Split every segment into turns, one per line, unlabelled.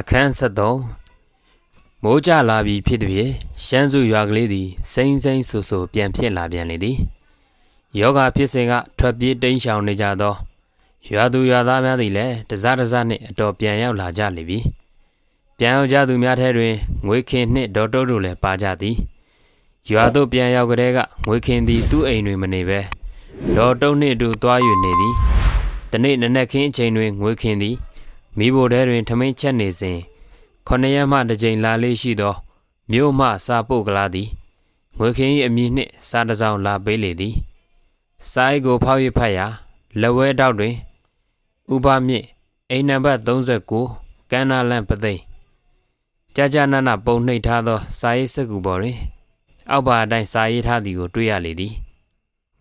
အခန်း73မိုးကြလာပြီဖြစ်သည်ဖြင့်ရှမ်းစုရွာကလေးသည်စိမ့်စိမ့်ဆူဆူပြန်ဖြစ်လာပြန်လေသည်ယောဂဖြစ်စဉ်ကထွက်ပြေးတိမ်းရှောင်နေကြသောရွာသူရွာသားများသည်လည်းတစားတစားနှင့်အတော်ပြန်ရောက်လာကြလေပြီပြန်ရောက်ကြသူများထဲတွင်ငွေခင်နှင့်ဒေါ်တုတ်တို့လည်းပါကြသည်ရွာသို့ပြန်ရောက်ကြတဲ့ကငွေခင်သည်သူ့အိမ်တွင်မနေဘဲဒေါ်တုတ်နှင့်အတူသွား၍နေသည်တနေ့နနက်ခင်းအချိန်တွင်ငွေခင်သည် မိဘတဲတွင်ထမင်းချက်နေစဉ်ခொနရက်မှတစ်ကြိမ်လာလေးရှိသောမြို့မှစာပုတ်ကလားသည်ငွေခင်း၏အမည်နှင့်စာတစ်စောင်လာပေးလေသည်စာအိတ်ကိုဖောက်၍ဖတ်ရာလက်ဝဲတောက်တွင်ဥပမြင့်အိမ်နံပါတ်39ကန္နာလန်ပသိမ်ကြာကြာနာနာပုံနှိပ်ထားသောစာရေးစက္ကူပေါ်တွင် အောက်ပါအတိုင်းစာရေးထားသည်ကိုတွေ့ရလေသည်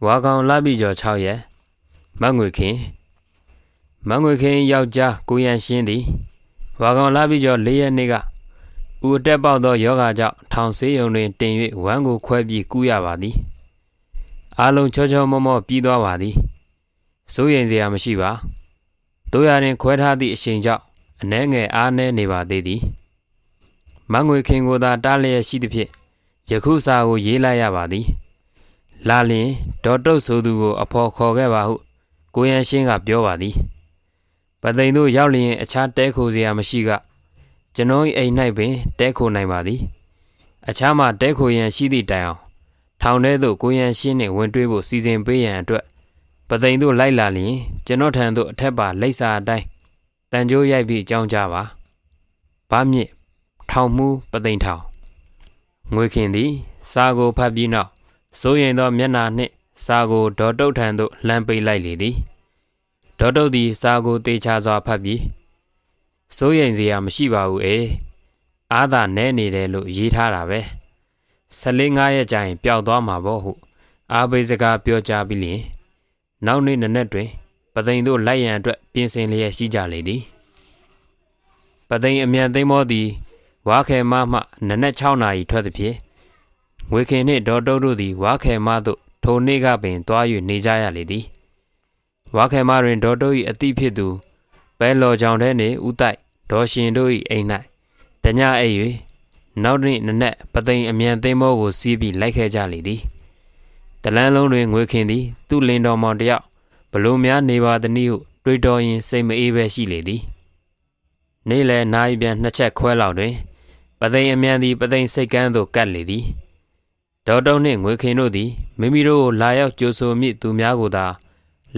ဝါကောင်လပြီကျော်6ရက်မတ်ငွေခင်း မန်ငွေခင်းယောက်ျားကိုရန်ရှင်းသည်ဝါကောင်လာပြီးကျော်၄ရက်နေ့ကဦးအတက်ပေါက်သောယောဂကြောင့်ထောင်ဆေးရုံတွင်တင်၍ဝမ်းကိုခွဲပြီးကူးရပါသည်အားလုံးချောချောမောမောပြီးသွားပါသည်စိုးရိမ်စရာမရှိပါတို့ရရင်ခွဲထားသည့်အချိန်ကြောင့်အနှဲငယ်အားနည်းနေပါသေးသည်မန်ငွေခင်းကိုသာတားလျက်ရှိသဖြင့်ယခုစာကိုရေးလိုက်ရပါသည်လာလျင်ဒေါ်တုတ်ဆိုသူကို အဖော်ခေါ်ခဲ့ပါဟုကိုရန်ရှင်းကပြောပါသည်ပ သိမ်တို့ရောက်လျင်အခြားတဲခိုစရာမရှိကကျွန်တော်၏အိမ်၌ပင်တဲခိုနိုင်ပါသည်အခြားမှာတဲခိုရန်ရှိသည့်တိုင်အောင်ထောင်ထဲသို့ကိုရန်ရှင်းနှင့်ဝင်တွေးဖို့စီစဉ်ပေးရန်အတွက်ပသိမ်တို့လိုက်လာလျင်ကျွန်တော်ထံသို့အထက်ပါလိပ်စာအတိုင်းတန်ကြိုးရိုက်ပြီးကြောင်းကြပါဗမြင့်ထောင်မှုပသိမ်ထောင်ငွေခင်သည် စာကိုဖတ်ပြီးနောက်စိုးရင်သောမျက်နှာနှင့်စာကိုဒေါ်တုတ်ထံသို့လှမ်းပိတ်လိုက်လေသည် ဒေါ်တုတ်သည်စာကိုတေချာစွာဖတ်ပြီးစိုးရိမ်စရာမရှိပါဘူးအေးအားသာနဲနေတယ်လို့ရေးထားတာပဲ14 5ရက်ကြာရင်ပျောက်သွားမှာပေါ့ဟုအားပေးစကားပြောကြားပြီးလျင်နောက်နေ့နနက်တွင်ပသိမ်တို့လိုက်ရန်အတွက်ပြင်ဆင်လျက်ရှိကြလေသည်ပသိမ်အမြန်သိမ်းမောသည်ဝါခဲမမှနနက်6နာရီထွက်သည်ဖြင့်ငွေခင်နှင့်ဒေါ်တုတ်တို့သည်ဝါခဲမသို့ထိုနေ့ကပင်တွား၍နေကြရလေသည် ဝါခဲမတွင်ဒေါ်တို့၏အတိဖြစ်သူပဲလော်ကြောင်ထဲနှင့်ဥတိုက်ဒေါ်ရှင်တို့၏အိမ်၌တညအိပ်၍နောက်နေ့နနက်ပသိမ်အမြန်သိမ်းမောကိုစီးပြီးလိုက်ခဲ့ကြလေသည်တလန်းလုံးတွင်ငွေခင်သည် သူ့လင်တော်မောင်တယောက်ဘလို့များနေပါသနည်းဟုတွေးတော်ရင်စိတ်မအေးပဲရှိလေသည်နေ့လယ်နာရီပြန်နှစ်ချက်ခွဲလောက်တွင်ပသိမ်အမြန်သည်ပသိမ်စိတ်ကန်းသို့ကပ်လေသည်ဒေါ်တုံနှင့်ငွေခင်တို့သည်မိမိတို့ကိုလာရောက်ကြိုဆိုမိသူများကိုသာ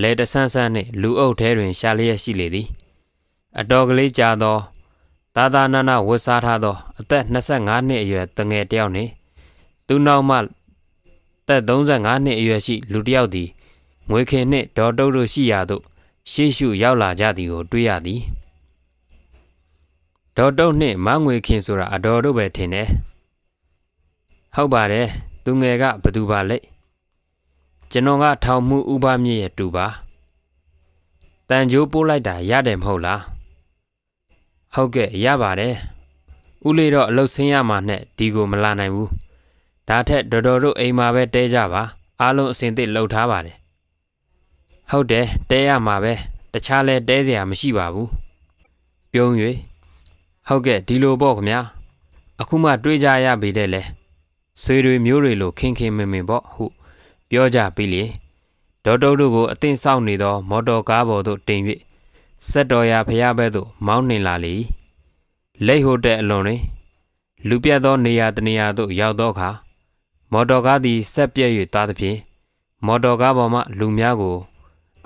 လဲတဆန်းဆန်းနှင့်လူအုပ်ထဲတွင် ရှာလျက်ရှိလေသည်အတော်ကလေးကြာသောသာသာနာနာဝတ်စားထားသော အသက်25နှစ်အရွယ်တငယ်တစ်ယောက်နှင့်သူနောက်မှသက်35နှစ်အရွယ်ရှိ လူတစ်ယောက်သည်ငွေခင်နှင့်ဒေါ်တုတ်တို့ရှိရာသို့ရှေ့ရှုရောက်လာကြသည်ကိုတွေ့ရသည်ဒေါ်တုတ်နှင့်မငွေခင်ဆိုတာအတော်တို့ပဲထင်တယ်ဟုတ်ပါတယ်သူငယ်ကဘသူပါလဲ ကျွန်တော်ကထောင်မှုဥပမြင့်ရဲ့တူပါတန်ကြိုးပိုးလိုက်တာရတယ်မဟုတ်လားဟုတ်ကဲ့ရပါတယ်ဦးလေးတော့အလုတ်ဆင်းရမှာနဲ့ဒီကိုမလာနိုင်ဘူးဒါထက်တော်တော်တို့အိမ်မှာပဲတဲကြပါအားလုံးအစင်သစ်လှုပ်ထားပါတယ်ဟုတ်တယ်တဲရမှာပဲတခြားလဲတဲเสียမရှိပါဘူးပြုံး၍ဟုတ်ကဲ့ဒီလိုပေါ့ခမအခုမှတွေးကြရပြီတဲ့လေဆွေတွေမျိုးတွေလိုခင်ခင်မင်မင်ပေါ့ဟု ပြောကြပြီးလေဒေါ်တုတ်တို့ကိုအသင့်ဆောင်နေသော မော်တော်ကားပေါ်သို့တင်၍စက်တော်ရာဖျားဘဲသို့မောင်းနှင်လာလေလိတ်ဟိုတဲ့အလွန်တွင်လူပြတ်သောနေရာတနေရာသို့ရောက်သောအခါမော်တော်ကားသည်ဆက်ပြည့်၍သွားသဖြင့်မော်တော်ကားပေါ်မှလူများကို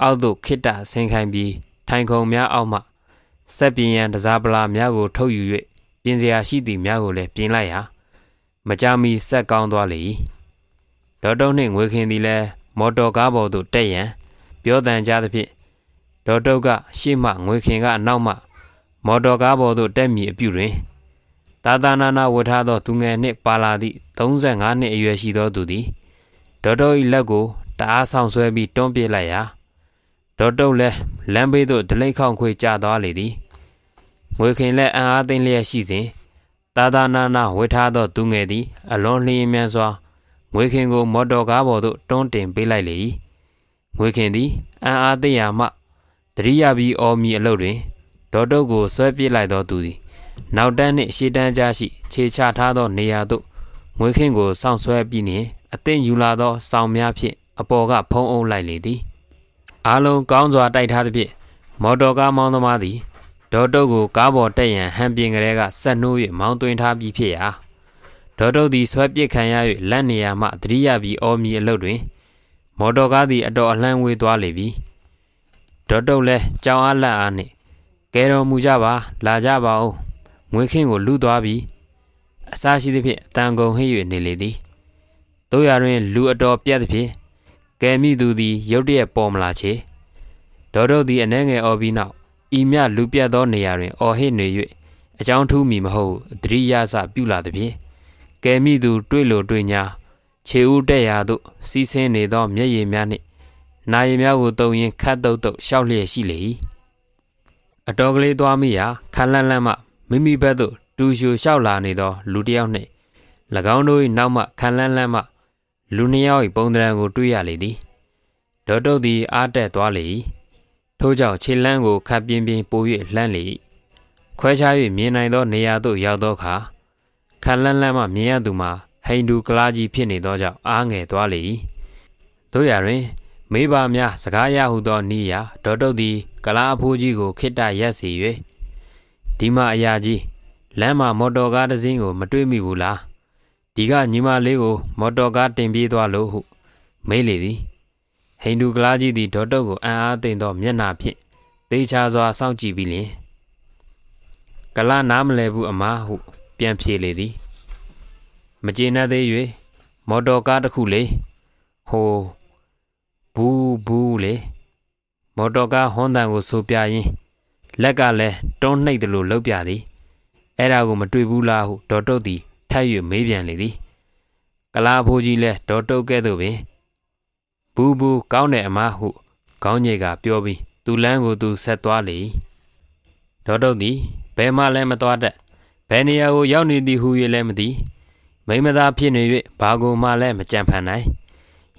အောက်သို့ခိတ္တဆင်းခိုင်းပြီးထိုင်ခုံများအောက်မှဆက်ပြင်းရန်တစားပလာများကိုထုတ်ယူ၍ပြင်စရာရှိသည့်များကိုလည်းပြင်လိုက်ရာမကြမီဆက်ကောင်းသွားလေ၏ ဒေါ်တုံးနှင့်ငွေခင်သည်လည်းမော်တော်ကားပေါ်သို့တက်ရန်ပြောတန်ကြသဖြင့်ဒေါ်တုတ်ကရှေ့မှငွေခင်ကအနောက်မှမော်တော်ကားပေါ်သို့တက်မည်အပြုတွင်တာတာနာနာဝတ်ထားသောသူငယ်နှင့်ပါလာသည့်35နှစ်အရွယ်ရှိသောသူသည်ဒေါ်တုတ်၏လက်ကိုတအားဆောင်ဆွဲပြီးတွန်းပစ်လိုက်ရာဒေါ်တုတ်လည်းလမ်းဘေးသို့ဒလိတ်ခေါင်ခွေကျသွားလေသည်ငွေခင်လည်းအံ့အားသိမ့်လျက်ရှိစဉ်တာတာနာနာဝတ်ထားသောသူငယ်သည်အလွန်လျင်မြန်စွာ ငွေခင်ကိုမော်တော်ကားပေါ်သို့တွန်းတင်ပေးလိုက်လေ၏ငွေခင်သည်အံ့အားသိရာမှတရိယာပြီးအော်မီအလုပ်တွင်ဒေါ်တုတ်ကိုဆွဲပစ်လိုက်သောသူသည်နောက်တန်းနှင့်ရှေ့တန်းကြားရှိခြေချထားသောနေရာသို့မွေးခင်းကိုစောင့်ဆွဲပြီးနှင့်အသင့်ယူလာသောစောင်များဖြင့်အပေါ်ကဖုံးအုပ်လိုက်လေသည်အားလုံးကောင်းစွာတိုက်ထားသဖြင့်မော်တော်ကားမောင်းသမားသည်ဒေါ်တုတ်ကိုကားပေါ်တက်ရန်ဟန်ပြင်ကလေးကဆက်နှိုး၍မောင်းသွင်းထားပြီးဖြစ်ရာ ဒေါ်တုတ်သည်ဆွဲပစ်ခံရ၍လက်နေရာမှသတိရပြီးအော်မီအလုတ်တွင် မော်တော်ကားသည်အတော်အလှမ်းဝေးသွားလေပြီဒေါ်တုတ်လည်းကြောင်အားလက်အားနှင့်ကဲတော်မူကြပါလာကြပါဦးငွေခင်းကိုလူသွားပြီးအစားရှိသဖြင့်အတန်ကုန်ဟိ၍နေလေသည်တို့ရတွင်လူအတော်ပြတ်သဖြင့်ကဲမိသူသည်ရုတ်တရက်ပေါ်မလာချေဒေါ်တုတ်သည်အနှဲငယ်အော်ပြီးနောက်ဤမြလူပြတ်သောနေရာတွင်အော်ဟစ်နေ၍အကြောင်းထူးမိမဟုတ်သတိရစပြုလာသဖြင့် ကဲမိသူတွေ့လိုတွေ့ညာခြေဦးတက်ရာသို့စီးဆင်းနေသောမျက်ရည်များနှင့်နာရီများကိုတုံရင်ခတ်တုတ်တုတ်ရှောက်လျက်ရှိလေ၏အတော်ကလေးသွားမိရာခန်းလန်းလန်းမှမိမိဘက်သို့တူရှူလျှောက်လာနေသော လူတစ်ယောက်နှင့်၎င်းတို့၏နောက်မှခန်းလန်းလန်းမှလူနှစ်ယောက်၏ပုံသဏ္ဍာန်ကိုတွေ့ရလေသည်ဒေါ်တုတ်သည်အားတက်သွားလေ၏ထို့ကြောင့်ခြေလန်းကိုခပ်ပြင်းပြင်းပို၍လှမ်းလေ၏ခွဲခြား၍မြင်နိုင်သောနေရာသို့ရောက်သောအခါ ခန်းလန်းလန်းမှမြင်ရသူမှာဟိန္ဒူကလာကြီးဖြစ်နေသောကြောင့်အားငယ်သွားလေ၏တို့ရတွင်မေးပါများစကားရဟုသောနီးရာဒေါ်တုတ်သည်ကလာအဖိုးကြီးကိုခိတ္တရက်စီ၍ဒီမှာအရာကြီးလမ်းမှာမော်တော်ကားတစ်စင်းကို မတွေ့မိဘူးလားဒီကညီမလေးကို မော်တော်ကားတင်ပြေးသွားလို့ဟုမေးလေသည်ဟိန္ဒူကလားကြီးသည်ဒေါ်တုတ်ကိုအံ့အားသင့်သောမျက်နှာဖြင့်သေချာစွာစောင့်ကြည့်ပြီးလျှင်ကလာနားမလဲဘူးအမဟု ပြန်ဖြေလေသည်မကျေနပ်သေး၍မော်တော်ကားတစ်ခုလေဟိုဘူးဘူးလေမော်တော်ကားဟွန်းတန်ကိုဆိုပြရင်းလက်ကလည်းတွန်းနှိပ်တယ်လို့လှုပ်ပြသည်အဲ့ဒါကိုမတွေ့ဘူးလားဟုဒေါ်တုတ်သည်ထပ်၍မေးပြန်လေသည်ကလာဖိုးကြီးလည်းဒေါ်တုတ်ကဲ့သို့ပင်ဘူးဘူးကောင်းတယ်အမဟုခေါင်းညိတ်ကပြောပြီးသူလန်းကိုသူဆက်သွားလေဒေါ်တုတ်သည်ဘယ်မှလည်းမသွားတတ်ဘ ယ်နေရာကိုရောက်နေသည်ဟု၍လည်းမသိမိမသားဖြစ်နေ၍ဘာကိုမှလည်းမကြံဖန်နိုင်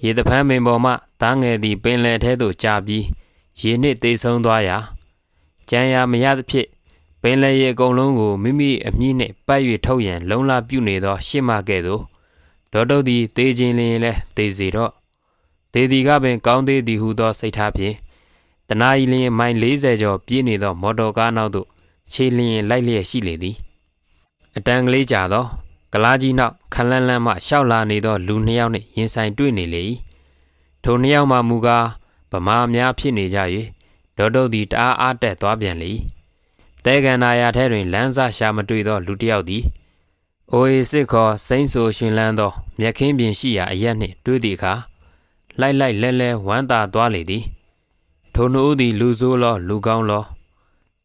ရေတဖန်းပင်ပေါ်မှသားငယ်သည်ပင်လယ်ထဲသို့ကျပြီးရေနှင့်တေဆုံးသွားရာကြံရမရသဖြင့်ပင်လယ်ရေအကုန်လုံးကိုမိမိအမြင့်နှင့်ပတ်၍ထုတ်ရန်လုံလပြုနေသော ရှစ်မကဲ့သို့ဒေါ်တုတ်သည်တေခြင်းလျင်လည်းတေစီတော့ဒေဒီကပင်ကောင်းသေးသည်ဟုသောစိတ်ထားဖြင့်တနာရီလျင်မိုင်40ကျော်ပြေးနေသောမော်တော်ကားနောက်သို့ခြေလျင်လိုက်လျက်ရှိလေသည် အတန်ကလေးကြာသောကလားကြီးနောက်ခလန်းလန်းမှရှောက်လာနေသောလူနှစ်ယောက်နှင့်ရင်ဆိုင်တွေ့နေလေ၏ထိုနှစ်ယောက်မှမူကားဗမာများဖြစ်နေကြ၍ဒေါ်တုတ်သည်တအားအားတက်သွားပြန်လေတဲကန်နာယာထဲတွင်လမ်းစာရှာမတွေ့သောလူတစ်ယောက်သည်အိုအေစစ်ခေါ်စိမ့်ဆိုရှင်လန်းသောမြက်ခင်းပြင်ရှိရာအရက်နှင့်တွေ့သည့်အခါလိုက်လိုက်လဲလဲဝမ်းသာသွားလေသည်ထိုနှုတ်သည်လူဆိုးလောလူကောင်းလော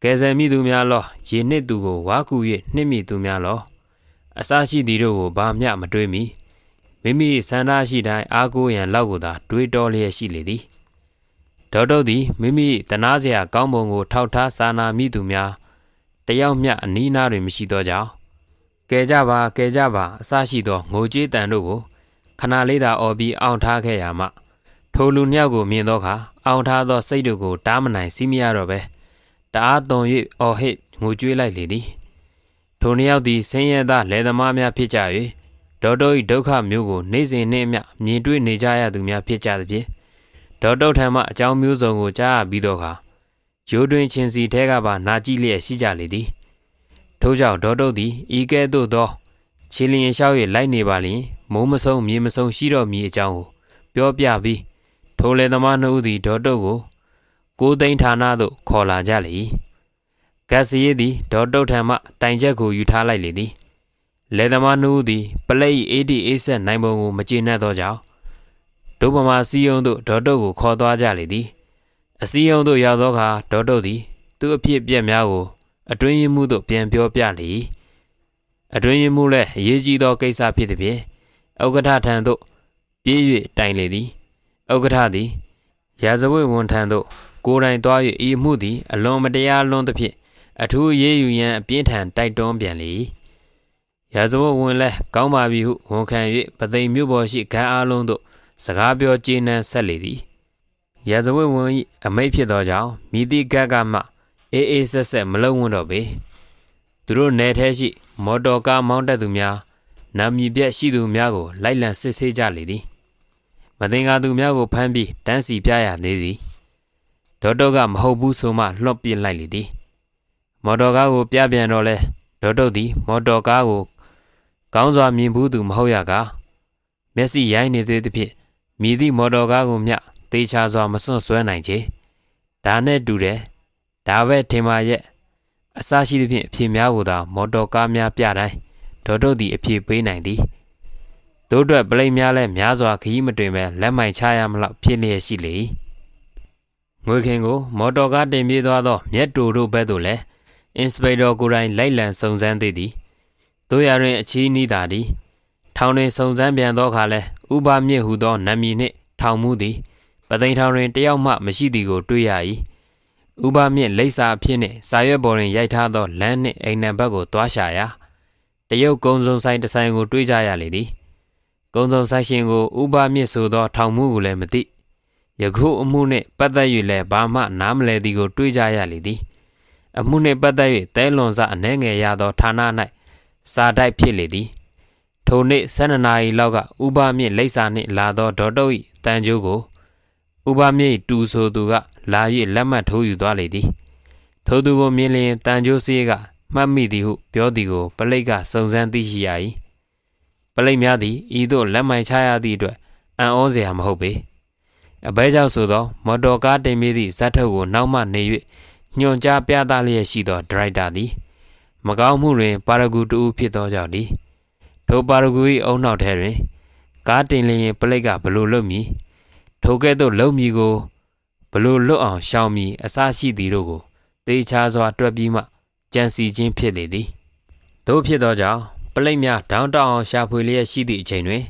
ကဲဆယ်မိသူများလောရေနှစ်သူကိုဝါကူ၍နှစ်မိသူများလောအစရှိသည်တို့ကိုဘာမျှမတွေးမိမိမိဆန္ဒရှိတိုင်းအားကိုးရန်လောက်ကိုသာတွေးတောလျက်ရှိလေသည်ဒေါတုတ်သည်မိမိတနာစရာကောင်းပုံကိုထောက်ထားစာနာမိသူများတယောက်မျှအနီးနားတွင်မရှိသောကြောင့်ကဲကြပါကဲကြပါအစရှိသောငိုကြေးတန်တို့ကိုခဏလေးသာအော်ပြီးအောင်ထားခဲ့ရမှထိုလူနှစ်ယောက်ကိုမြင်သောအခါအောင်ထားသောစိတ်တို့ကိုတားမနိုင်စီးမရတော့ပဲ တအားသွန်၍အော်ဟစ်ငိုကြွေးလိုက်လေသည်ထိုနှစ်ယောက်သည်ဆင်းရဲသားလယ်သမားများဖြစ်ကြ၍ဒေါ်တုတ်၏ဒုက္ခမျိုးကိုနေ့စဉ်နှင့်အမျှမြင်တွေ့နေကြရသူများဖြစ်ကြသဖြင့်ဒေါ်တုတ်ထံမှအကြောင်းမျိုးစုံကိုကြားရပြီးတော့ခါဂျိုးတွင်ချင်းစီထဲကပါနာကြည့်လျက်ရှိကြလေသည်ထို့ကြောင့်ဒေါ်တုတ်သည်ဤကဲ့သို့သောခြေလျင်လျှောက်၍လိုက်နေပါလျင်မိုးမဆုံးမြေမဆုံးရှိတော့မည်အကြောင်းကိုပြောပြပြီးထိုလေသမားနှုတ်သည်ဒေါ်တုတ်ကို ကိုသိန်းဌာနသို့ခေါ်လာကြလေဂတ်စရီသည်ဒေါ်တုတ်ထံမှတိုင်ချက်ကိုယူထားလိုက်လေသည်လေသမားနှုတ်သည်ပလိတ်အေးဒီအေးဆက်နိုင်ပုံကိုမကျေနပ်သောကြောင့်ဒုပမာစီယုံသို့ဒေါ်တုတ်ကိုခေါ်သွားကြလေသည်အစည်းအုံသို့ရောက်သောအခါဒေါ်တုတ်သည်သူ့အဖြစ်ပြက်များကိုအတွင်းရင်မှုသို့ပြန်ပြောပြလေအတွင်းရင်မှုလည်းအရေးကြီးသောကိစ္စဖြစ်သည်ဖြင့်ဥက္ကဋ္ဌထံသို့ပြေး၍တိုင်လေသည်ဥက္ကဋ္ဌသည်ရာဇဝတ်ဝန်ထံသို့ ကိုယ်တိုင်သွား၍ဤမှုသည်အလွန်မတရားလွန်းသဖြင့်အထူးရေးယူရန်အပြင်းထန်တိုက်တွန်းပြန်လေရာဇဝတ်ဝန်လည်းကောင်းပါပြီဟုဝန်ခံ၍ပသိမ်မြို့ပေါ်ရှိဂန်းအားလုံးသို့စကားပြောကျေးနန်းဆက်လေသည်ရာဇဝတ်ဝန်၏အမိတ်ဖြစ်သောကြောင့်မိတိကတ်ကမှအေးအေးဆက်ဆက်မလုံဝန်းတော့ပေသူသူတို့နယ်ထဲရှိ မော်တော်ကားမောင်းတက်သူများနာမည်ပြက်ရှိသူများကိုလိုက်လံစစ်ဆေးကြလေသည်မသင်္ကာသူများကိုဖမ်းပြီးတန်းစီပြရသေးသည် ဒေါက်တော့ကမဟုတ်ဘူးဆိုမှလွှတ်ပစ်လိုက်လေသည်မော်တော်ကားကိုပြပြန်တော့လဲဒေါက်တော့သည်မော်တော်ကားကိုကောင်းစွာမြင်ဘူးသူမဟုတ်ရကားမျက်စိရိုင်းနေသေးသဖြင့်မြည်သည့်မော်တော်ကားကိုမျှတေချာစွာမစွန့်ဆွဲနိုင်ချေဒါနဲ့တူတယ်ဒါပဲထင်ပါရဲ့အစရှိသဖြင့်အဖြေများကိုသာမော်တော်ကားများပြတိုင်းဒေါ်တို့သည်အဖြေပေးနိုင်သည်တို့အတွက်ပလိတ်များလဲများစွာခရီးမတွင်ပဲလက်မိုင်ချရမလို့ဖြစ်လျက်ရှိလေ ငွေခင်ကိုမော်တော်ကားတင်ပြေးသွားသောမြက်တူတို့ဘက်သို့လဲအင်စပက်တော်ကိုယ်တိုင်လိုက်လံစုံစမ်းသေးသည်တို့ရတွင်အချီးနီးတာသည်ထောင်တွင်စုံစမ်းပြန်သောအခါလဲဥပမြင့်ဟုသောနာမည်နှင့်ထောင်မှုသည်ပသိမ်ထောင်တွင်တယောက်မှမရှိသည်ကိုတွေ့ရ၏ဥပမြင့်လိပ်စာအဖြစ်နှင့်စာရွက်ပေါ်တွင်ရိုက်ထားသောလမ်းနှင့်အိမ်နံဘက်ကိုတွားရှာရာတရုတ်ကုံစုံဆိုင်တစ်ဆိုင်ကိုတွေ့ကြရလေသည်ကုံစုံဆိုင်ရှင်ကိုဥပမြင့်ဆိုသောထောင်မှုကိုလည်းမသိ ယခုအမှုနှင့်ပတ်သက်၍လည်းဘာမှနားမလည်သည်ကို တွေ့ကြရလေသည်အမှုနှင့်ပတ်သက်၍တဲလွန်စအနှဲငယ်ရသောဌာန၌စာတိုက်ဖြစ်လေသည်ထိုနေ့12နာရီလောက်ကဥပမြင့်လိပ်စာနှင့်လာသောဒေါ်တုတ်၏တန်ကြိုးကိုဥပမြင့်တူဆိုသူက လာ၍လက်မှတ်ထိုးယူသွားလေသည်ထိုသူကိုမြင်လျင်တန်ကြိုးစေးကမှတ်မိသည်ဟုပြောသည်ကိုပလိတ်ကစုံစမ်းသိရှိရ၏ပလိတ်များသည်ဤသို့လက်မှန်ချရသည့်အတွက်အံ့ဩစရာမဟုတ်ပေ အဘဲကြောင့်ဆိုသောမော်တော်ကားတင်မိသည့်ဇက်ထုတ်ကိုနောက်မှနေ၍ညွန်ကြားပြသလျက်ရှိသောဒရိုက်တာသည်မကောင်းမှုတွင်ပါရဂူတူဖြစ်သောကြောင့်သည်ထိုပါရဂူ၏အုံနောက်ထဲတွင်ကားတင်လျင်ပလိတ်ကဘလို့လုပ်မည်ထိုကဲ့သို့လုံမည်ကိုဘလို့လွတ်အောင်ရှောင်မည်အစရှိသည်တို့ကိုတေချာစွာတွက်ပြီးမှကြံစီခြင်းဖြစ်လေသည်တို့ဖြစ်သောကြောင့်ပလိတ်များဒေါင်းတောင်အောင်ရှာဖွေလျက်ရှိသည့်အချိန်တွင်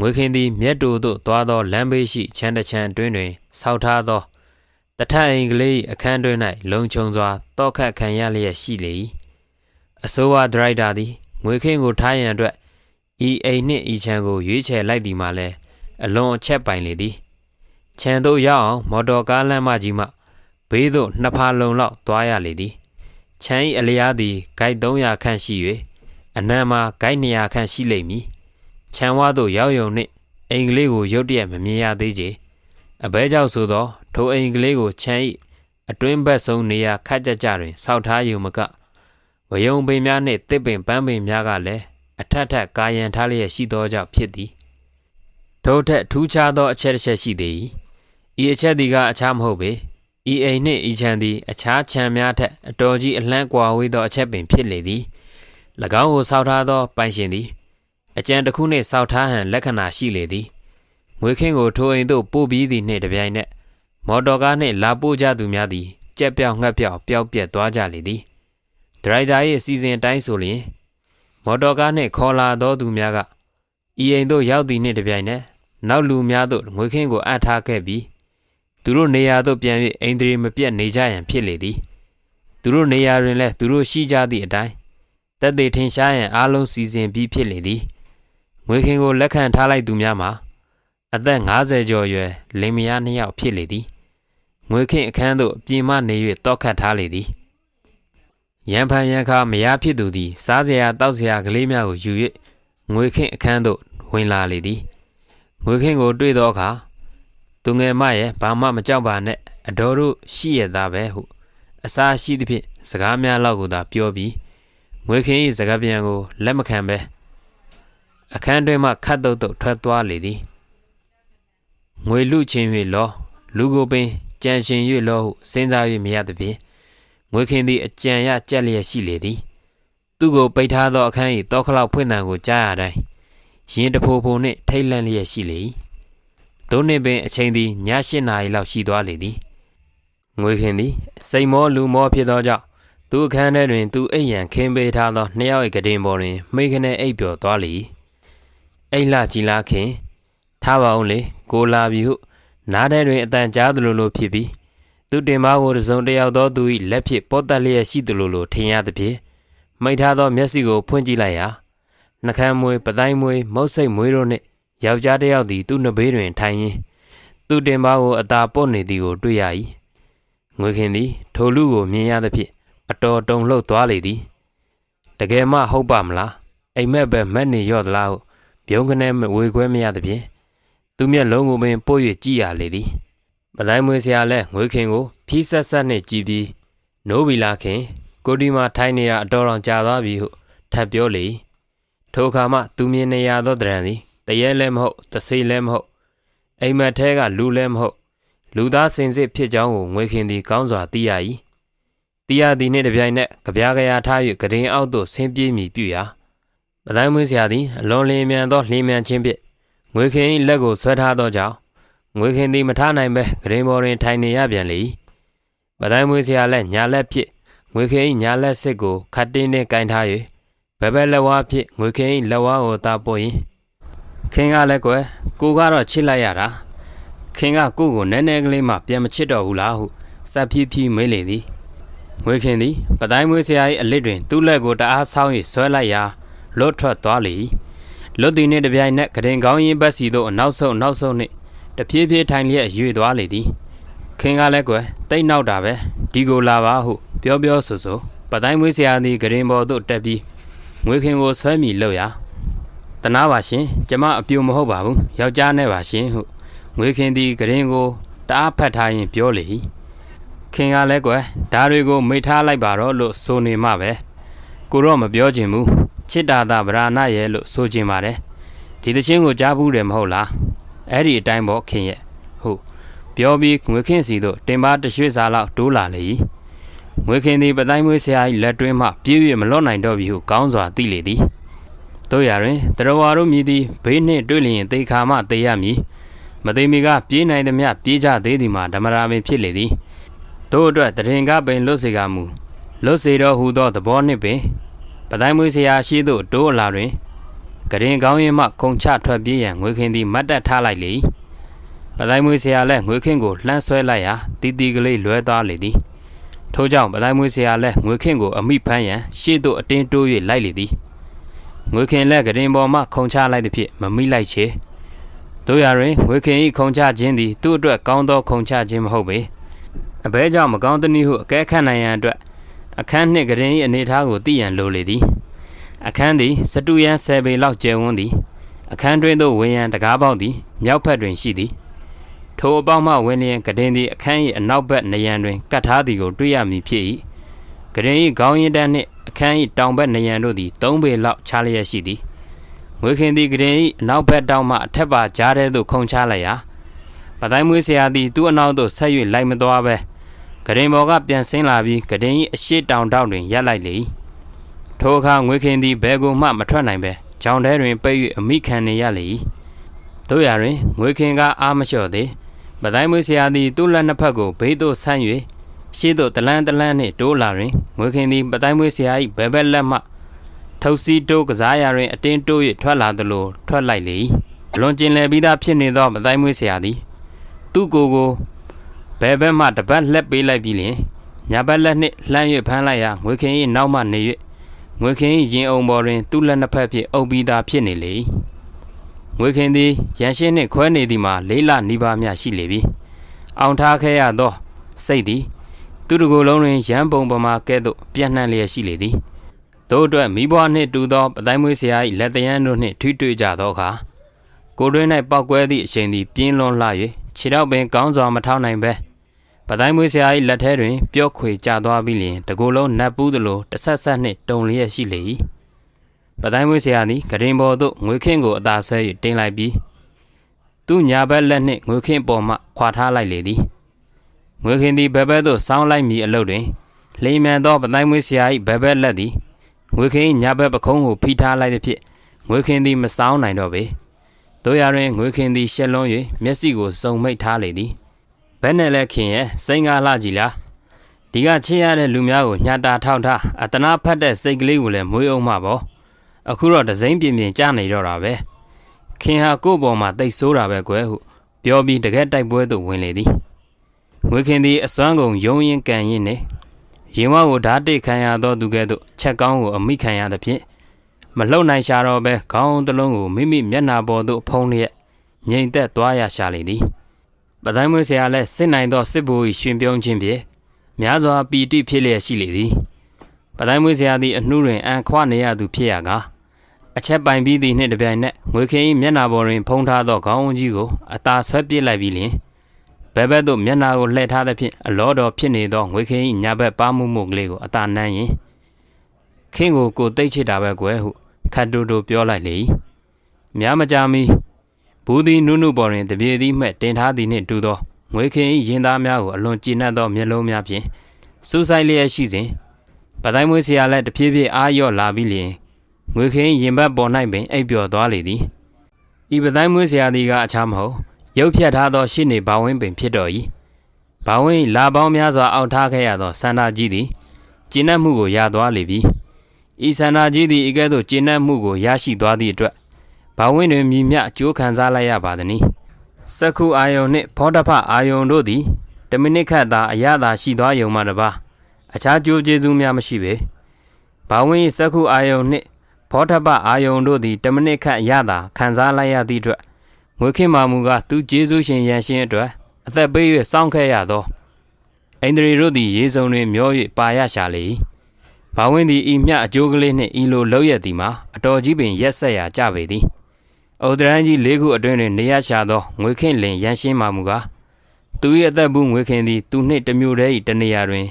ငွေခင်သည်မြက်တူသို့သွားသောလမ်းဘေးရှိချမ်းတချမ်းတွင်တွင်ဆောက်ထားသောတထအိမ်ကလေးအခန်းတွင်၌လုံခြုံစွာတောက်ခတ်ခံရလျက်ရှိလေ၏အဆိုးဝါဒရိုက်တာသည်ငွေခင်းကိုထားရန်အတွက်ဤအိမ်နှင့်ဤချမ်းကိုရွေးချယ်လိုက်သည်မှာလဲအလွန်အချက်ပိုင်လေသည်ခြံသို့ရောက်အောင်မော်တော်ကားလမ်းမကြီးမှဘေးသို့နှစ်ဖာလုံလောက်သွားရလေသည်ခြံ၏အလျားသည်ဂိုက်300ခန့်ရှိ၍အနံမှာဂိုက်200ခန့်ရှိလိမ့်မည် ခြံဝါသို့ရောက်ယုံနှင့်အိမ်ကလေးကိုရုတ်တရက်မမြင်ရသေးကြအဘဲကြောင့်ဆိုသောထိုအိမ်ကလေးကိုခြံ၏အတွင်းဘက်ဆုံးနေရာခတ်ကြကြတွင်ဆောက်ထားယူမကဝယုံပင်များနှင့်တစ်ပင်ပန်းပင်များကလည်းအထက်ထက်ကာယံထားလျက်ရှိသောကြောင့်ဖြစ်သည်ထို့ထက်ထူးခြားသောအချက်တစ်ချက်ရှိသေး၏ဤအချက်သည်ကအခြားမဟုတ်ပေဤအိမ်နှင့်ဤချံသည်အခြားခြံများထက်အတော်ကြီးအလန့်ကွာဝေးသောအချက်ပင်ဖြစ်လေသည်၎င်းကိုစောက်ထားသောပိုင်ရှင်သည် အကြံတစ်ခုနှင့်စောက်ထားဟန်လက္ခဏာရှိလေသည်ငွေခင်းကိုထိုအိမ်သို့ပို့ပြီးသည့်နှင့်တပြိုင်နက်မော်တော်ကားနှင့်လာပို့ကြသူများသည်ကြက်ပြောင်ငှက်ပြောင်ပျောက်ပြက်သွားကြလေသည်ဒရိုက်တာ၏စီစဉ်တိုင်းဆိုလျင်မော်တော်ကားနှင့်ခေါ်လာသောသူများကဤအိမ်သို့ရောက်သည်နှင့်တပြိုင်နက်နောက်လူများသို့ငွေခင်းကိုအပ်ထားခဲ့ပြီးသူတို့နေရာသို့ပြန်၍အိန္ဒြေမပြတ်နေကြရန်ဖြစ်လေသည်သူတို့နေရာတွင်လည်းသူတို့ရှိကြသည့်အတိုင်းတက်သေးထင်ရှားရန်အားလုံးစီစဉ်ပြီးဖြစ်လေသည် ငွေခင်ကိုလက်ခံထားလိုက်သူများမှာအသက်50ကျော်ရွယ်လင်မယားနှစ်ယောက်ဖြစ်လေသည်ငွေခင်အခန်းသို့ပြင်မနေ၍တောက်ခတ်ထားလေသည်ရန်ဖန်ရန်ခါမယားဖြစ်သူသည် စားစရာတောက်စရာကလေးများကိုယူ၍ငွေခင်အခန်းသို့ဝင်လာလေသည်ငွေခင်ကိုတွေ့သောအခါသူငယ်မရဲ့ဘာမှမကြောက်ပါနဲ့အတော်တို့ရှိရသားပဲဟုအစာရှိသဖြင့်စကားများလောက်ကိုသာပြောပြီးငွေခင်၏စကားပြန်ကိုလက်မခံပဲ အခန်းတွင်မှခတ်တုတ်တုတ်ထွက်သွားလေသည်ငွေလူချင်း၍လော လူကိုပင်ကြံရှင်၍လောဟုစဉ်းစား၍မရသဖြင့်ငွေခင်သည်အကြံရကြက်လျက်ရှိလေသည်သူကိုပိတ်ထားသောအခန်း၏တောခလောက်ဖွင့်တံကိုကြားရတိုင်းရင်တဖိုးဖိုနှင့်ထိတ်လန့်လျက်ရှိလေ၏သို့နှင့်ပင်အချိန်သည်ည၈နာရီလောက်ရှိသွားလေသည်ငွေခင်သည်စိတ်မောလူမောဖြစ်သောကြောင့်သူအခန်းထဲတွင်သူအိပ်ရန်ခင်းပေးထားသောနှစ်ယောက်၏ကတင်ပေါ်တွင်မိခနဲ့အိပ်ပျော်သွားလေ အိတ်လာကြည်လာခင်ထားပါအောင်လေကိုလာပြီဟုနားထဲတွင်အတန်ကြားသလိုလိုဖြစ်ပြီးသူတင်မကိုတစုံတယောက်သောသူ၏လက်ဖြင့်ပောတက်လျက်ရှိသလိုလိုထင်ရသဖြင့်မိထားသောမျက်စိကိုဖွင့်ကြည့်လိုက်ရာနှကမ်းမွေးပတိုင်းမွေးမုတ်ဆိတ်မွေးတို့နှင့်ယောက်ျားတစ်ယောက်သည်သူ့နှဘေးတွင်ထိုင်ရင်းသူတင်ပါကိုအသာပုတ်နေသည်ကိုတွေ့ရ၏ငွေခင်သည်ထိုလူကိုမြင်ရသဖြင့်အတော်တုန်လှုပ်သွားလေသည်တကယ်မှဟုတ်ပါမလားအိမ်မက်ပဲမက်နေရော့သလားဟု ပြုံးကနေဝေခွဲမရသဖြင့်သူမျက်လုံးကိုပင်ပို့၍ကြည့်ရလေသည်ပတိုင်းမွေးဆရာလည်းငွေခင်ကိုဖြီးဆက်ဆက်နှင့်ကြည့်ပြီးနိုးပြီလားခင် ကိုဒီမှာထိုင်နေရအတော်တော်ကြာသွားပြီဟုထပ်ပြောလေထိုအခါမှသူမြင်နေရသောတရံသည်တရဲလည်းမဟုတ်တဆေးလည်းမဟုတ်အိမ်မက်ထဲကလူလည်းမဟုတ်လူသားစင်စစ်ဖြစ်ကြောင်းကိုငွေခင်သည်ကောင်းစွာသိရ၏သိရသည်နှင့်တပြိုင်နက်ကဗျာကရာထား၍ကရင်အောက်သို့ဆင်းပြေးမိပြုရာ ပတိုင်းမွေးဆရာသည်အလွန်လင်းမြန်သောလင်းမြန်ခြင်းဖြင့်ငွေခင်၏လက်ကိုဆွဲထားသောကြောင့်ငွေခင်သည်မထားနိုင်ပဲကရင်ပေါ်တွင်ထိုင်နေရပြန်လေ၏ပတိုင်းမွေးဆရာလည်းညာလက်ဖြင့်ငွေခင်၏ညာလက်စစ်ကိုခတ်တင်းနှင့်ကင်ထား၍ဘဲဘဲလက်ဝါးဖြင့်ငွေခင်၏လက်ဝါးကိုတာပို့ရင်ခင်ကလည်းကွယ်ကိုကတော့ချစ်လိုက်ရတာခင်ကကိုကိုနည်းနည်းကလေးမှပြန်မချစ်တော့ဘူးလားဟုစပ်ဖြည်းဖြည်းမေးလေသည်ငွေခင်သည်ပတိုင်းမွေးဆရာ၏အလစ်တွင်သူ့လက်ကိုတအားဆောင်း၍ဆွဲလိုက်ရာ လွတ်ထွက်သွားလေ၏လွတ်သည်နှင့်တပြိုင်နက်ကရင်ကောင်းရင်ဘက်စီသို့အနောက်ဆုံးနောက်ဆုံးနှင့်တဖြည်းဖြည်းထိုင်လျက်ရွေသွားလေသည်ခင်ကလည်းကွယ်တိတ်နောက်တာပဲဒီကိုလာပါဟုပြောပြောဆိုဆိုပတိုင်းမွေးဆရာသည်ကရင်ပေါ်သို့တက်ပြီးငွေခင်ကိုဆွဲမိလို့ရာတနာပါရှင်ကျမအပြူမဟုတ်ပါဘူးယောက်ျားနဲ့ပါရှင်ဟုငွေခင်သည်ကရင်ကိုတအားဖတ်ထားရင်ပြောလေ၏ခင်ကလည်းကွယ်ဒါတွေကိုမိထားလိုက်ပါတော့လို့ဆိုနေမှပဲကိုတော့မပြောချင်ဘူး ချစ်တာသာဗราဏရဲ့လို့ဆိုချင်ပါတယ်ဒီသချင်းကိုကြားဘူးတယ်မဟုတ်လားအဲ့ဒီအတိုင်းပေါ့ခင်ရဲ့ဟုတ်ပြောပြီးငွေခင်စီတို့တင်ပါတရွှေ့စာလောက်တိုးလာလေ၏ငွေခင်သည်ပတိုင်းမွေးဆရာ၏လက်တွင်းမှပြေး၍မလွတ်နိုင်တော့ပြီဟုကောင်းစွာသိလေသည်တို့ရတွင်တရဝါတို့မြည်သည်ဘေးနှင့်တွေ့လျင်သေခါမှသေရမည်မသိမီကပြေးနိုင်သည်မြပြေးကြသေးသည်မှာဓမ္မရာပင်ဖြစ်လေသည်တို့အတွက်တရင်ကပင်လွတ်စေကမူလွတ်စေတော့ဟူသောသဘောနှင့်ပင် ပတိုင်းမွေးဆရာရှိသို့တိုးအလာတွင်ကရင်ကောင်းရင်မှခုံချထွက်ပြေးရန်ငွေခင်သည်မတ်တက်ထားလိုက်လေပတိုင်းမွေးဆရာလည်းငွေခင်ကိုလှမ်းဆွဲလိုက်ရာတီတီကလေးလွဲသွားလေသည်ထို့ကြောင့်ပတိုင်းမွေးဆရာလည်းငွေခင်ကိုအမိဖမ်းရန်ရှေ့သို့အတင်းတိုး၍လိုက်လေသည်ငွေခင်လည်းကရင်ပေါ်မှခုံချလိုက်သည်ဖြင့်မမိလိုက်ချေတို့ရတွင်ငွေခင်၏ခုံချခြင်းသည်သူ့အတွက်ကောင်းသောခုံချခြင်းမဟုတ်ပေအဘဲကြောင့်မကောင်းသနည်းဟုအကဲခတ်နိုင်ရန်အတွက် အခန်းနှင့်ကရင်၏အနေအထားကိုသိရန်လိုလေသည်အခန်းသည်စတူရန်10ပေလောက်ကျယ်ဝန်းသည်အခန်းတွင်သို့ဝင်ရန်တကားပေါက်သည်မြောက်ဘက်တွင်ရှိသည်ထိုအပေါက်မှဝင်လျင်ကရင်သည်အခန်း၏အနောက်ဘက်နရံတွင်ကတ်ထားသည်ကိုတွေ့ရမည်ဖြစ်၏ကရင်၏ခေါင်းရည်တန်းနှင့်အခန်း၏တောင်ဘက်နရံတို့သည်3ပေလောက်ခြားလျက်ရှိသည်ငွေခင်သည်ကရင်၏အနောက်ဘက်တောင်မှအထက်ပါကြားထဲသို့ခုန်ချလိုက်ရာပတိုင်းမွေးဆရာသည်သူ့အနောက်သို့ဆက်၍လိုက်မသွားဘဲ ကရင်ဘော်ကပြန်ဆင်းလာပြီးကရင်၏အရှိတောင်တောက်တွင်ရပ်လိုက်လေ၏ထိုအခါငွေခင်သည်ဘဲကိုမှမထွက်နိုင်ပဲကြောင်ထဲတွင်ပိတ်၍အမိခံနေရလေ၏တို့ရတွင်ငွေခင်ကအာမလျှော့သည်ပတိုင်းမွေးဆရာသည်သူ့လက်နှစ်ဖက်ကိုဘေးသို့ဆန့်၍ရှေ့သို့တလန်းတလန်းနှင့်တိုးလာတွင်ငွေခင်သည်ပတိုင်းမွေးဆရာ၏ဘဲဘက်လက်မှထုတ်စီတိုးကစားရာတွင်အတင်းတိုး၍ထွက်လာသလိုထွက်လိုက်လေ၏အလွန်ကျင်လည်ပြီးသားဖြစ်နေသောပတိုင်းမွေးဆရာသည်သူ့ကိုယ်ကို ဘဲဘက်မှတပတ်လှက်ပေးလိုက်ပြီးလျင်ညာဘက်လက်နှင့်လှမ်း၍ဖမ်းလိုက်ရာငွေခင်၏နောက်မှနေ၍ငွေခင်၏ရင်အုံပေါ်တွင်သူ့လက်နှစ်ဖက်ဖြင့်အုပ်ပြီးသားဖြစ်နေလေ၏ငွေခင်သည်ရန်ရှင်းနှင့်ခွဲနေသည်မှာလေးလနီးပါးများရှိလေပြီအောင်ထားခဲ့ရသော စိတ်သည် သူတကိုယ်လုံးတွင်ရန်ပုံပမာကဲ့သို့ပြန့်နှံ့လျက်ရှိလေသည်တို့အတွက်မိဘနှင့်တူသောပတိုင်းမွေးဆရာ၏လက်တရန်တို့နှင့်ထွေးတွေ့ကြသောအခါကိုယ်တွင်၌ပောက်ကွဲသည့်အချိန်သည်ပြင်းလွန်လှ၍ခြေတော့ပင်ကောင်းစွာမထောက်နိုင်ပဲ ပတိုင်းမွေးဆရာ၏လက်ထဲတွင်ပျော့ခွေကျသွားပြီးလျင်တကိုယ်လုံးနတ်ပူးသလိုတဆက်ဆက်နှင့်တုံလျက်ရှိလေ၏ပတိုင်းမွေးဆရာသည်ကရင်ပေါ်သို့ငွေခင်းကိုအသာဆဲ၍တင်လိုက်ပြီးသူ့ညာဘက်လက်နှင့်ငွေခင်းပေါ်မှခွာထားလိုက်လေသည်ငွေခင်းသည်ဘက်ဘက်သို့စောင်းလိုက်မည်အလုပ်တွင်လိမ်မြန်သောပတိုင်းမွေးဆရာ၏ဘက်ဘက်လက်သည်ငွေခင်းညာဘက်ပခုံးကိုဖိထားလိုက်သည်ဖြင့်ငွေခင်းသည်မစောင်းနိုင်တော့ပေတို့ရတွင်ငွေခင်းသည်ရှက်လွန်း၍မျက်စိကိုစုံမိတ်ထားလေသည် ဘယ်နဲ့လဲခင်ရဲ့စိန်ကားလှကြည်လားဒီကချစ်ရတဲ့လူများကိုညှတာထောက်ထားအတနာဖတ်တဲ့စိတ်ကလေးကိုလည်းမွေးအောင်မှာပေါ့အခုတော့ဒစိမ့်ပြင်းပြင်းကြားနေတော့တာပဲခင်ဟာကို့ပေါ်မှာတိတ်ဆိုးတာပဲကွယ်ဟုပြောပြီးတကက်တိုက်ပွဲသို့ဝင်လေသည်ငွေခင်သည်အစွမ်းကုန်ယုံရင်ကန်ရင်နဲ့ရင်ဝါကိုဓာတ်တိတ်ခံရသောသူကဲ့သို့ချက်ကောင်းကိုအမိခံရသဖြင့်မလှုပ်နိုင်ရှာတော့ပဲခေါင်းတစ်လုံးကိုမိမိမျက်နှာပေါ်သို့ဖုံးလျက်ငြိမ်သက်သွားရရှာလေသည် ပတိုင်းမွေးဆရာလည်းစစ်နိုင်သောစစ်ဘိုး၏ရှင်ပြုံးခြင်းဖြင့်များစွာပီတိဖြစ်လျက်ရှိလေသည်ပတိုင်းမွေးဆရာသည်အနှူးတွင်အန်ခွနေရသူဖြစ်ရကားအချက်ပိုင်ပြီးသည့်နှင့်တပြိုင်နက်ငွေခင်း၏မျက်နာပေါ်တွင်ဖုံးထားသောခေါင်းဝန်းကြီးကိုအသာဆွဲပစ်လိုက်ပြီးလျှင်ဘဲဘက်သို့မျက်နာကိုလှည့်ထားသဖြင့်အလောတော်ဖြစ်နေသောငွေခင်း၏ညာဘက်ပါမှုမှုကလေးကိုအသာနှမ်းရင်ခင်းကိုကိုတိတ်ချစ်တာပဲကွယ်ဟုခတ်တူတူပြောလိုက်လေ၏များမကြာမီ ဘူးသည်နုနုပေါ်တွင်တပြေသည်မှဲ့တင်ထားသည်နှင့်တူသောငွေခင်း၏ရင်သားများကိုအလွန်ကြည်နပ်သောမျက်လုံးများဖြင့်စူးစိုက်လျက်ရှိစဉ်ပတိုင်းမွေးဆရာလည်းတဖြည်းဖြည်းအားလျော့လာပြီးလျင်ငွေခင်းရင်ဘတ်ပေါ်၌ပင်အိပ်ပျော်သွားလေသည်ဤပတိုင်းမွေးဆရာသည်ကအခြားမဟုတ်ရုပ်ဖြတ်ထားသောရှစ်နေဘာဝင်းပင်ဖြစ်တော်၏ဘာဝင်း၏လာပေါင်းများစွာအောက်ထားခဲ့ရသောစန္ဒာကြီးသည်ကျဉ်တ်မှုကိုရသွားလေပြီဤစန္ဒာကြီးသည်ဤကဲ့သို့ကျဉ်တ်မှုကိုရရှိသွားသည့်အတွက် ဘာဝင်းတွင်မြည်မြအကျိုးခံစားလိုက်ရပါသည်။စက္ခုအာယုန်နှင့်ဖောတဖအာယုန်တို့သည်တမိနစ်ခန့်သာအရသာရှိသွားယုံမှတပါးအခြားကြိုးကျေးဇူးများမရှိပေ။ဘာဝင်၏စက္ခုအာယုန်နှင့်ဖောထပအာယုန်တို့သည်တမနစ်ခန့်ရတာခံစားလိုက်ရသည့်အတွက်ငွေခင်မာမူကသူကျေးဇူးရှင်ရန်ရှင်အတွက်အသက်ပေး၍စောင့်ခဲ့ရသောအိန္ဒြေတို့သည်ရေစုံတွင်မျော၍ပါရရှာလေ၏။ဘာဝင်သည်ဤမြအကျိုးကလေးနှင့်ဤလိုလောက်ရသည်မှာအတော်ကြီးပင်ရက်ဆက်ရာကြပေသည်။ ဩဒရန်ကြီးလေးခုအတွင်းတွင်နေရရှာသောငွေခင်လင်ရန်ရှင်မာမူကသူ၏အသက်ဘူးငွေခင်သည်သူနှင့်တစ်မျိုးတည်း၏တနေရာတွင်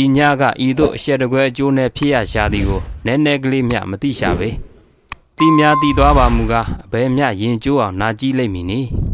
ဤညကဤသို့အရှက်တကွဲအကျိုးနဲ့ဖြစ်ရရှာသည်ကိုနည်းနည်းကလေးမျှမသိရှာပေ။တီများတည်သွားပါမူကားအဘယ်မျှရင်ကျိုးအောင်နာကြည့်လိမ့်မည်နီ။